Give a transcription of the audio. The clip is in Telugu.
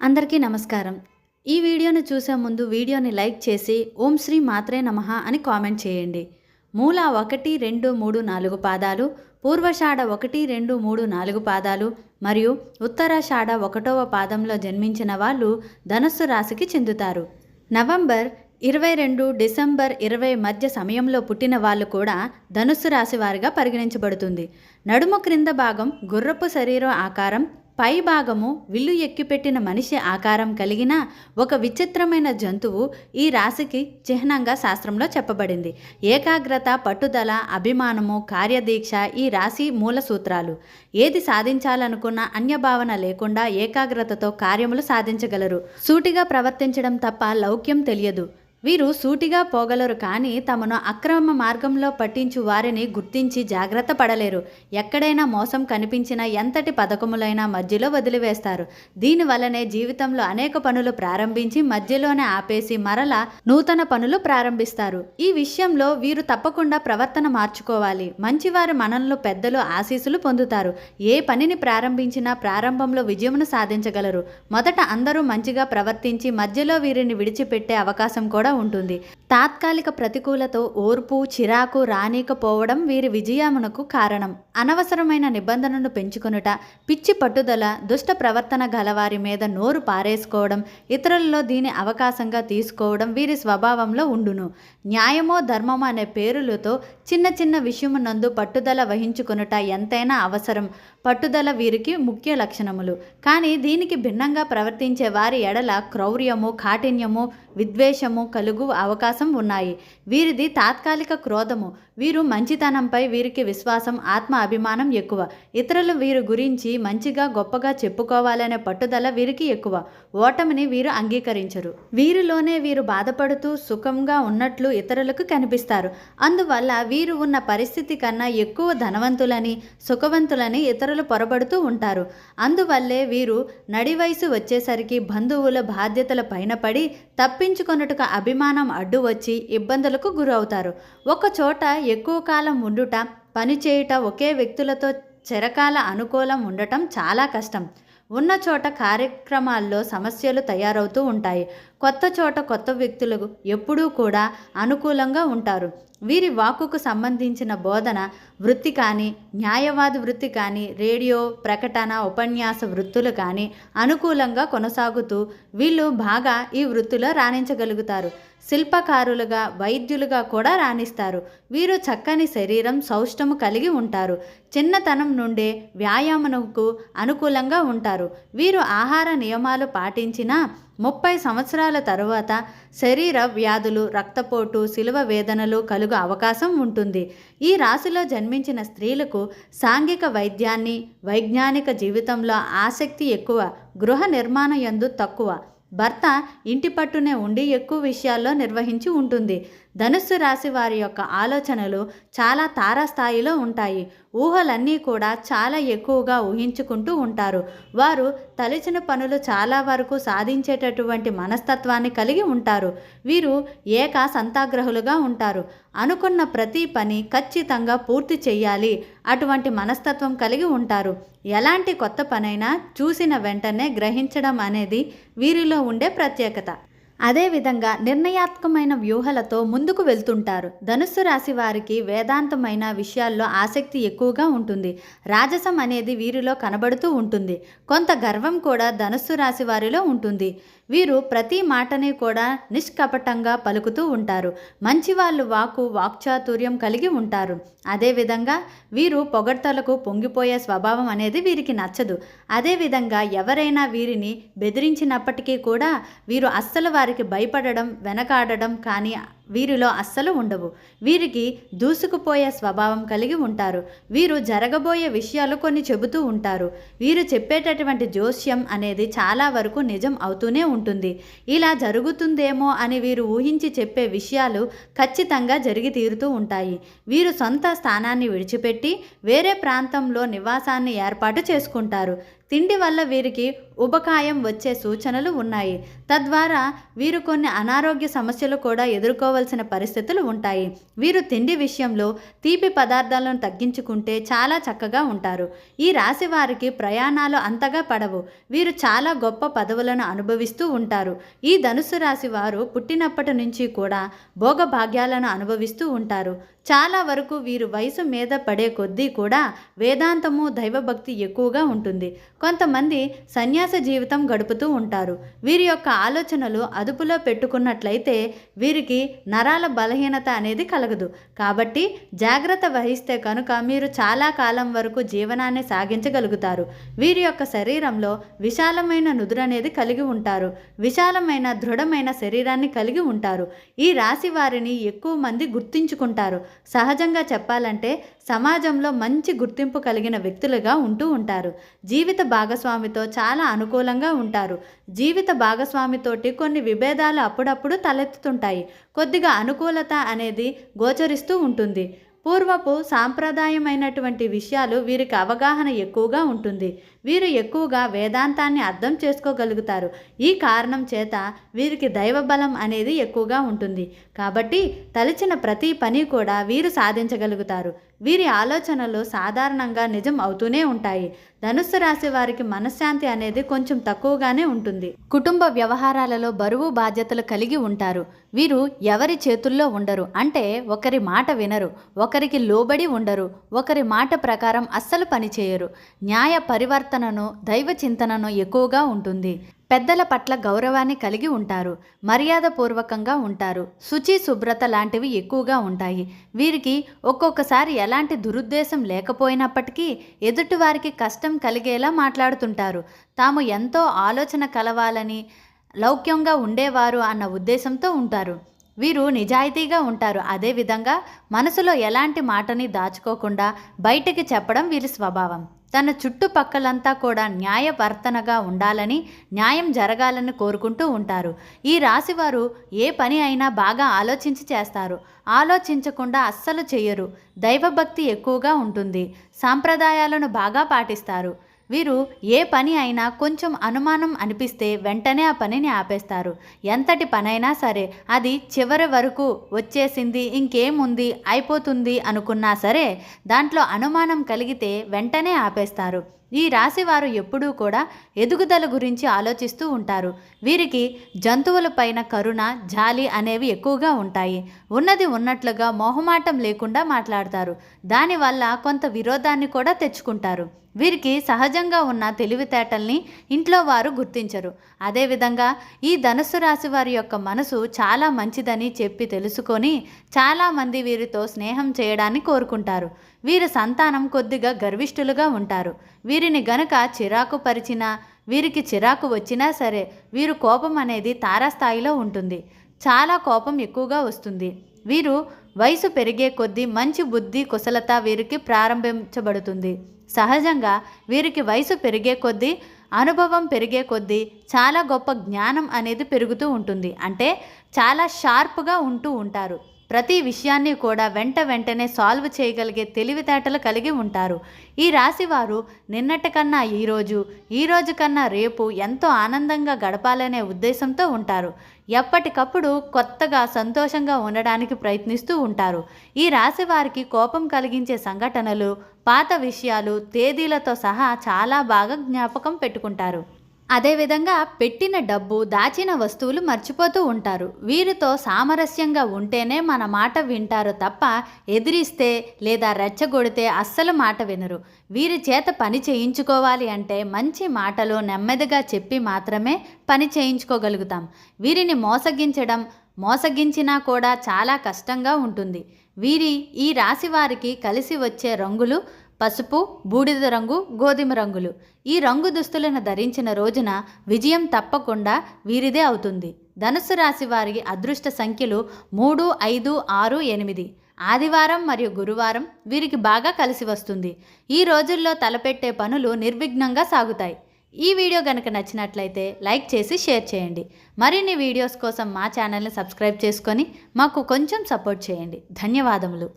అందరికీ నమస్కారం. ఈ వీడియోను చూసే ముందు వీడియోని లైక్ చేసి ఓం శ్రీ మాత్రే నమః అని కామెంట్ చేయండి. మూల ఒకటి రెండు మూడు నాలుగు పాదాలు పూర్వషాఢ ఒకటి రెండు మూడు నాలుగు పాదాలు మరియు ఉత్తరాషాఢ ఒకటవ పాదంలో జన్మించిన వాళ్ళు ధనుస్సు రాశికి చెందుతారు. నవంబర్ ఇరవై రెండు డిసెంబర్ ఇరవై మధ్య సమయంలో పుట్టిన వాళ్ళు కూడా ధనుస్సు రాశి వారిగా పరిగణించబడుతుంది. నడుము క్రింద భాగం గుర్రపు శరీరం ఆకారం పై భాగము విల్లు ఎక్కిపెట్టిన మనిషి ఆకారం కలిగిన ఒక విచిత్రమైన జంతువు ఈ రాశికి చిహ్నంగా శాస్త్రంలో చెప్పబడింది. ఏకాగ్రత పట్టుదల అభిమానము కార్యదీక్ష ఈ రాశి మూల సూత్రాలు. ఏది సాధించాలనుకున్న అన్యభావన లేకుండా ఏకాగ్రతతో కార్యములు సాధించగలరు. సూటిగా ప్రవర్తించడం తప్ప లౌక్యం తెలియదు. వీరు సూటిగా పోగలరు కానీ తమను అక్రమ మార్గంలో పట్టించు వారిని గుర్తించి జాగ్రత్త పడలేరు. ఎక్కడైనా మోసం కనిపించిన ఎంతటి పథకములైనా మధ్యలో వదిలివేస్తారు. దీనివల్లనే జీవితంలో అనేక పనులు ప్రారంభించి మధ్యలోనే ఆపేసి మరలా నూతన పనులు ప్రారంభిస్తారు. ఈ విషయంలో వీరు తప్పకుండా ప్రవర్తన మార్చుకోవాలి. మంచివారి మనల్లో పెద్దలు ఆశీస్సులు పొందుతారు. ఏ పనిని ప్రారంభించినా ప్రారంభంలో విజయమును సాధించగలరు. మొదట అందరూ మంచిగా ప్రవర్తించి మధ్యలో వీరిని విడిచిపెట్టే అవకాశం కూడా ఉంటుంది. తాత్కాలిక ప్రతికూలతో ఓర్పు చిరాకు రానీకపోవడం వీరి విజయమునకు కారణం. అనవసరమైన నిబంధనను పెంచుకొనుట పిచ్చి పట్టుదల దుష్ట ప్రవర్తన గలవారి మీద నోరు పారేసుకోవడం ఇతరులలో దీని అవకాశంగా తీసుకోవడం వీరి స్వభావంలో ఉండును. న్యాయమో ధర్మమో అనే పేరులతో చిన్న చిన్న విషయమునందు పట్టుదల వహించుకొనుట ఎంతైనా అవసరం. పట్టుదల వీరికి ముఖ్య లక్షణములు. కానీ దీనికి భిన్నంగా ప్రవర్తించే వారి ఎడల క్రౌర్యము కాఠిన్యము విద్వేషము కలుగు అవకాశం ఉన్నాయి. వీరిది తాత్కాలిక క్రోధము. వీరు మంచితనంపై వీరికి విశ్వాసం ఆత్మ అభిమానం ఎక్కువ. ఇతరులు వీరి గురించి మంచిగా గొప్పగా చెప్పుకోవాలనే పట్టుదల వీరికి ఎక్కువ. ఓటమిని వీరు అంగీకరించరు. వీరిలోనే వీరు బాధపడుతూ సుఖంగా ఉన్నట్లు ఇతరులకు కనిపిస్తారు. అందువల్ల వీరు ఉన్న పరిస్థితి కన్నా ఎక్కువ ధనవంతులని సుఖవంతులని ఇతరులు పొరబడుతూ ఉంటారు. అందువల్లే వీరు నడి వయసు వచ్చేసరికి బంధువుల బాధ్యతల పైన పడి తప్పించుకొనుటకు అభిమానం అడ్డు వచ్చి ఇబ్బందులకు గురవుతారు. ఒక చోట ఎక్కువ కాలం ఉండుట పని చేయుట ఒకే వ్యక్తులతో చిరకాల అనుకూలం ఉండటం చాలా కష్టం. ఉన్న చోట కార్యక్రమాల్లో సమస్యలు తయారవుతూ ఉంటాయి. కొత్త చోట కొత్త వ్యక్తులకు ఎప్పుడూ కూడా అనుకూలంగా ఉంటారు. వీరి వాక్కుకు సంబంధించిన బోధన వృత్తి కానీ న్యాయవాది వృత్తి కానీ రేడియో ప్రకటన ఉపన్యాస వృత్తులు కానీ అనుకూలంగా కొనసాగుతూ వీళ్ళు బాగా ఈ వృత్తిలో రాణించగలుగుతారు. శిల్పకారులుగా వైద్యులుగా కూడా రాణిస్తారు. వీరు చక్కని శరీరం సౌష్టము కలిగి ఉంటారు. చిన్నతనం నుండే వ్యాయామనకు అనుకూలంగా ఉంటారు. వీరు ఆహార నియమాలు పాటించినా ముప్పై సంవత్సరాల తరువాత శరీర వ్యాధులు రక్తపోటు శిలువ వేదనలు కలుగు అవకాశం ఉంటుంది. ఈ రాశిలో జన్మించిన స్త్రీలకు సాంఘిక వైద్యాన్ని వైజ్ఞానిక జీవితంలో ఆసక్తి ఎక్కువ గృహ నిర్మాణ యందు తక్కువ. భర్త ఇంటి పట్టునే ఉండి ఎక్కువ విషయాల్లో నిర్వహించి ఉంటుంది. ధనుస్సు రాశి వారి యొక్క ఆలోచనలు చాలా తారాస్థాయిలో ఉంటాయి. ఊహలన్నీ కూడా చాలా ఎక్కువగా ఊహించుకుంటూ ఉంటారు. వారు తలిచిన పనులు చాలా వరకు సాధించేటటువంటి మనస్తత్వాన్ని కలిగి ఉంటారు. వీరు ఏక సంతాగ్రహులుగా ఉంటారు. అనుకున్న ప్రతి పని ఖచ్చితంగా పూర్తి చేయాలి అటువంటి మనస్తత్వం కలిగి ఉంటారు. ఎలాంటి కొత్త పనైనా చూసిన వెంటనే గ్రహించడం అనేది వీరిలో ఉండే ప్రత్యేకత. అదేవిధంగా నిర్ణయాత్మకమైన వ్యూహాలతో ముందుకు వెళ్తుంటారు. ధనుస్సు రాశి వారికి వేదాంతమైన విషయాల్లో ఆసక్తి ఎక్కువగా ఉంటుంది. రాజసం అనేది వీరిలో కనబడుతూ ఉంటుంది. కొంత గర్వం కూడా ధనుస్సు రాశి వారిలో ఉంటుంది. వీరు ప్రతి మాటని కూడా నిష్కపటంగా పలుకుతూ ఉంటారు. మంచి వాళ్ళు వాకు వాక్చాతుర్యం కలిగి ఉంటారు. అదేవిధంగా వీరు పొగడ్తలకు పొంగిపోయే స్వభావం అనేది వీరికి నచ్చదు. అదేవిధంగా ఎవరైనా వీరిని బెదిరించినప్పటికీ కూడా వీరు అస్సలు వారి వారికి భయపడడం వెనకాడడం కానీ వీరిలో అస్సలు ఉండవు. వీరికి దూసుకుపోయే స్వభావం కలిగి ఉంటారు. వీరు జరగబోయే విషయాలు కొన్ని చెబుతూ ఉంటారు. వీరు చెప్పేటటువంటి జోస్యం అనేది చాలా వరకు నిజం అవుతూనే ఉంటుంది. ఇలా జరుగుతుందేమో అని వీరు ఊహించి చెప్పే విషయాలు ఖచ్చితంగా జరిగి తీరుతూ ఉంటాయి. వీరు సొంత స్థానాన్ని విడిచిపెట్టి వేరే ప్రాంతంలో నివాసాన్ని ఏర్పాటు చేసుకుంటారు. తిండి వల్ల వీరికి ఉపకాయం వచ్చే సూచనలు ఉన్నాయి. తద్వారా వీరు కొన్ని అనారోగ్య సమస్యలు కూడా ఎదుర్కోవాల్సిన పరిస్థితులు ఉంటాయి. వీరు తిండి విషయంలో తీపి పదార్థాలను తగ్గించుకుంటే చాలా చక్కగా ఉంటారు. ఈ రాశి వారికి ప్రయాణాలు అంతగా పడవు. వీరు చాలా గొప్ప పదవులను అనుభవిస్తూ ఉంటారు. ఈ ధనుసు రాశి వారు పుట్టినప్పటి నుంచి కూడా భోగభాగ్యాలను అనుభవిస్తూ ఉంటారు. చాలా వరకు వీరు వయసు మీద పడే కొద్దీ కూడా వేదాంతము దైవభక్తి ఎక్కువగా ఉంటుంది. కొంతమంది సన్యాస జీవితం గడుపుతూ ఉంటారు. వీరి యొక్క ఆలోచనలు అదుపులో పెట్టుకున్నట్లయితే వీరికి నరాల బలహీనత అనేది కలగదు. కాబట్టి జాగ్రత్త వహిస్తే కనుక మీరు చాలా కాలం వరకు జీవనాన్ని సాగించగలుగుతారు. వీరి యొక్క శరీరంలో విశాలమైన నుదురు అనేది కలిగి ఉంటారు. విశాలమైన దృఢమైన శరీరాన్ని కలిగి ఉంటారు. ఈ రాశి వారిని ఎక్కువ మంది గుర్తించుకుంటారు. సహజంగా చెప్పాలంటే సమాజంలో మంచి గుర్తింపు కలిగిన వ్యక్తులుగా ఉంటూ ఉంటారు. జీవిత భాగస్వామితో చాలా అనుకూలంగా ఉంటారు. జీవిత భాగస్వామితోటి కొన్ని విభేదాలు అప్పుడప్పుడు తలెత్తుతుంటాయి. కొద్దిగా అనుకూలత అనేది గోచరిస్తూ ఉంటుంది. పూర్వపు సాంప్రదాయమైనటువంటి విషయాలు వీరికి అవగాహన ఎక్కువగా ఉంటుంది. వీరు ఎక్కువగా వేదాంతాన్ని అర్థం చేసుకోగలుగుతారు. ఈ కారణం చేత వీరికి దైవబలం అనేది ఎక్కువగా ఉంటుంది. కాబట్టి తలిచిన ప్రతి పని కూడా వీరు సాధించగలుగుతారు. వీరి ఆలోచనలు సాధారణంగా నిజం అవుతూనే ఉంటాయి. ధనుస్సు రాశి వారికి మనశ్శాంతి అనేది కొంచెం తక్కువగానే ఉంటుంది. కుటుంబ వ్యవహారాలలో బరువు బాధ్యతలు కలిగి ఉంటారు. వీరు ఎవరి చేతుల్లో ఉండరు. అంటే ఒకరి మాట వినరు. ఒకరికి లోబడి ఉండరు. ఒకరి మాట ప్రకారం అస్సలు పనిచేయరు. న్యాయ పరివర్తనను దైవ చింతనను ఎక్కువగా ఉంటుంది. పెద్దల పట్ల గౌరవాన్ని కలిగి ఉంటారు. మర్యాదపూర్వకంగా ఉంటారు. శుచి శుభ్రత లాంటివి ఎక్కువగా ఉంటాయి. వీరికి ఒక్కొక్కసారి ఎలాంటి దురుద్దేశం లేకపోయినప్పటికీ ఎదుటివారికి కష్టం కలిగేలా మాట్లాడుతుంటారు. తాము ఎంతో ఆలోచన కలవాలని లౌక్యంగా ఉండేవారు అన్న ఉద్దేశంతో ఉంటారు. వీరు నిజాయితీగా ఉంటారు. అదేవిధంగా మనసులో ఎలాంటి మాటని దాచుకోకుండా బయటికి చెప్పడం వీరి స్వభావం. తన చుట్టుపక్కలంతా కూడా న్యాయవర్తనగా ఉండాలని న్యాయం జరగాలని కోరుకుంటూ ఉంటారు. ఈ రాశివారు ఏ పని అయినా బాగా ఆలోచించి చేస్తారు. ఆలోచించకుండా అస్సలు చేయరు దైవభక్తి ఎక్కువగా ఉంటుంది. సాంప్రదాయాలను బాగా పాటిస్తారు. వీరు ఏ పని అయినా కొంచెం అనుమానం అనిపిస్తే వెంటనే ఆ పనిని ఆపేస్తారు. ఎంతటి పనైనా సరే అది చివరి వరకు వచ్చేసింది ఇంకేముంది అయిపోతుంది అనుకున్నా సరే దాంట్లో అనుమానం కలిగితే వెంటనే ఆపేస్తారు. ఈ రాశి వారు ఎప్పుడూ కూడా ఎదుగుదల గురించి ఆలోచిస్తూ ఉంటారు. వీరికి జంతువులపైన కరుణ జాలి అనేవి ఎక్కువగా ఉంటాయి. ఉన్నది ఉన్నట్లుగా మొహమాటం లేకుండా మాట్లాడతారు. దానివల్ల కొంత విరోధాన్ని కూడా తెచ్చుకుంటారు. వీరికి సహజంగా ఉన్న తెలివితేటల్ని ఇంట్లో వారు గుర్తించరు. అదేవిధంగా ఈ ధనుసు రాశి వారి యొక్క మనసు చాలా మంచిదని చెప్పి తెలుసుకొని చాలామంది వీరితో స్నేహం చేయడాన్ని కోరుకుంటారు. వీరి సంతానం కొద్దిగా గర్విష్ఠులుగా ఉంటారు. వీరిని గనక చిరాకు పరిచినా వీరికి చిరాకు వచ్చినా సరే వీరు కోపం అనేది తారాస్థాయిలో ఉంటుంది. చాలా కోపం ఎక్కువగా వస్తుంది. వీరు వయసు పెరిగే కొద్దీ మంచి బుద్ధి కుశలత వీరికి ప్రారంభించబడుతుంది. సహజంగా వీరికి వయసు పెరిగే కొద్దీ అనుభవం పెరిగే కొద్దీ చాలా గొప్ప జ్ఞానం అనేది పెరుగుతూ ఉంటుంది. అంటే చాలా షార్ప్గా ఉంటూ ఉంటారు. ప్రతి విషయాన్ని కూడా వెంట వెంటనే సాల్వ్ చేయగలిగే తెలివితేటలు కలిగి ఉంటారు. ఈ రాశివారు నిన్నటి కన్నా ఈరోజు ఈరోజు కన్నా రేపు ఎంతో ఆనందంగా గడపాలనే ఉద్దేశంతో ఉంటారు. ఎప్పటికప్పుడు కొత్తగా సంతోషంగా ఉండడానికి ప్రయత్నిస్తూ ఉంటారు. ఈ రాశి వారికి కోపం కలిగించే సంఘటనలు పాత విషయాలు తేదీలతో సహా చాలా బాగా జ్ఞాపకం పెట్టుకుంటారు. అదేవిధంగా పెట్టిన డబ్బు దాచిన వస్తువులు మర్చిపోతూ ఉంటారు. వీరితో సామరస్యంగా ఉంటేనే మన మాట వింటారు తప్ప ఎదిరిస్తే లేదా రెచ్చగొడితే అస్సలు మాట వినరు. వీరి చేత పని చేయించుకోవాలి అంటే మంచి మాటలు నెమ్మదిగా చెప్పి మాత్రమే పని చేయించుకోగలుగుతాం. వీరిని మోసగించడం మోసగించినా కూడా చాలా కష్టంగా ఉంటుంది. వీరి ఈ రాశి వారికి కలిసి వచ్చే రంగులు పసుపు బూడిద రంగు గోధుమ రంగులు. ఈ రంగు దుస్తులను ధరించిన రోజున విజయం తప్పకుండా వీరిదే అవుతుంది. ధనుసు రాశి వారి అదృష్ట సంఖ్యలు మూడు ఐదు ఆరు ఎనిమిది. ఆదివారం మరియు గురువారం వీరికి బాగా కలిసి వస్తుంది. ఈ రోజుల్లో తలపెట్టే పనులు నిర్విఘ్నంగా సాగుతాయి. ఈ వీడియో కనుక నచ్చినట్లయితే లైక్ చేసి షేర్ చేయండి. మరిన్ని వీడియోస్ కోసం మా ఛానల్ని సబ్స్క్రైబ్ చేసుకొని మాకు కొంచెం సపోర్ట్ చేయండి. ధన్యవాదములు.